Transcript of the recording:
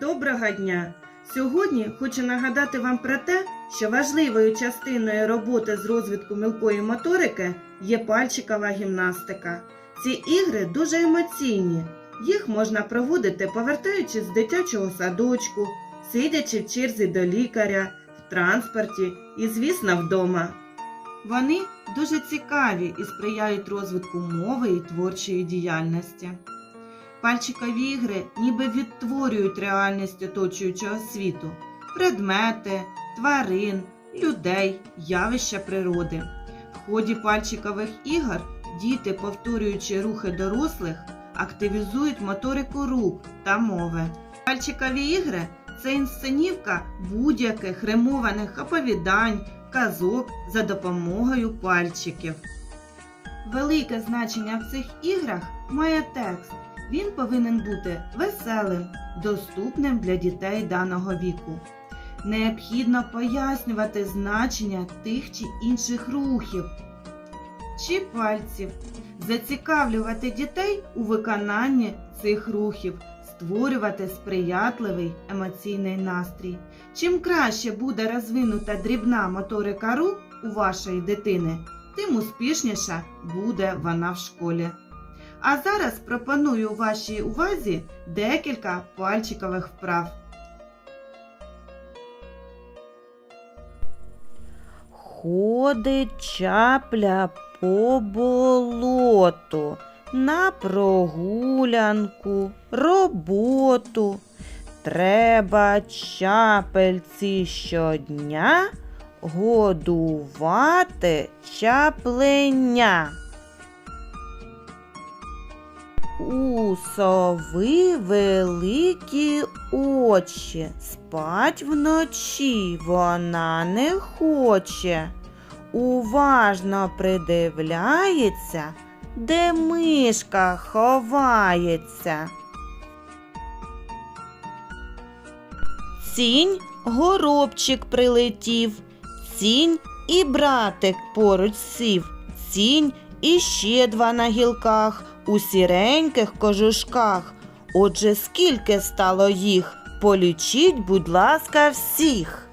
Доброго дня! Сьогодні хочу нагадати вам про те, що важливою частиною роботи з розвитку мілкої моторики є пальчикова гімнастика. Ці ігри дуже емоційні. Їх можна проводити, повертаючись з дитячого садочку, сидячи в черзі до лікаря, в транспорті і, звісно, вдома. Вони дуже цікаві і сприяють розвитку мови і творчої діяльності. Пальчикові ігри ніби відтворюють реальність оточуючого світу, предмети, тварин, людей, явища природи. В ході пальчикових ігор діти, повторюючи рухи дорослих, активізують моторику рук та мови. Пальчикові ігри це інсценівка будь-яких римованих оповідань, казок за допомогою пальчиків. Велике значення в цих іграх має текст. Він повинен бути веселим, доступним для дітей даного віку. Необхідно пояснювати значення тих чи інших рухів чи пальців, зацікавлювати дітей у виконанні цих рухів, створювати сприятливий емоційний настрій. Чим краще буде розвинута дрібна моторика рук у вашої дитини, тим успішніша буде вона в школі. А зараз пропоную вашій увазі декілька пальчикових вправ. Ходить чапля по болоту на прогулянку, роботу. Треба чапельці щодня годувати чапленя. У сови великі очі, спать вночі вона не хоче. Уважно придивляється, де мишка ховається. Цінь горобчик прилетів, цінь і братик поруч сів, цінь і ще два на гілках у сіреньких кожушках. Отже, скільки стало їх? Полічіть, будь ласка, всіх.